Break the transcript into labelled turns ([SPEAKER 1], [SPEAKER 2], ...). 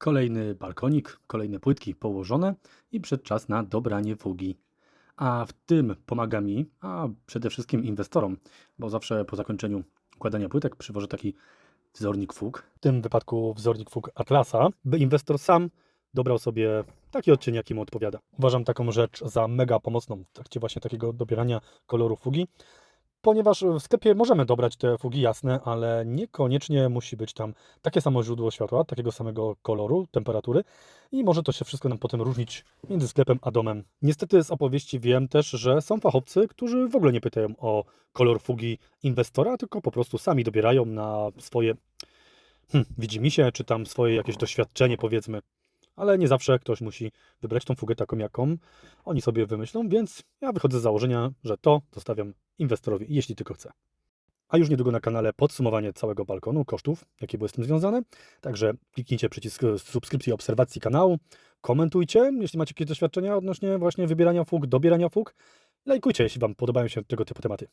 [SPEAKER 1] Kolejny balkonik, kolejne płytki położone i przed czas na dobranie fugi. A w tym pomaga mi, a przede wszystkim inwestorom, bo zawsze po zakończeniu układania płytek przywożę taki wzornik fug. W tym wypadku wzornik fug Atlasa, by inwestor sam dobrał sobie taki odcień, jaki mu odpowiada. Uważam taką rzecz za mega pomocną w trakcie właśnie takiego dobierania koloru fugi, ponieważ w sklepie możemy dobrać te fugi jasne, ale niekoniecznie musi być tam takie samo źródło światła, takiego samego koloru, temperatury i może to się wszystko nam potem różnić między sklepem a domem. Niestety z opowieści wiem też, że są fachowcy, którzy w ogóle nie pytają o kolor fugi inwestora, tylko po prostu sami dobierają na swoje hmm, widzimisię, czy tam swoje jakieś doświadczenie powiedzmy. Ale nie zawsze ktoś musi wybrać tą fugę taką, jaką oni sobie wymyślą, więc ja wychodzę z założenia, że to zostawiam inwestorowi, jeśli tylko chce. A już niedługo na kanale podsumowanie całego balkonu, kosztów, jakie były z tym związane. Także kliknijcie przycisk subskrypcji i obserwacji kanału, komentujcie, jeśli macie jakieś doświadczenia odnośnie właśnie wybierania fug, dobierania fug. Lajkujcie, jeśli Wam podobają się tego typu tematy.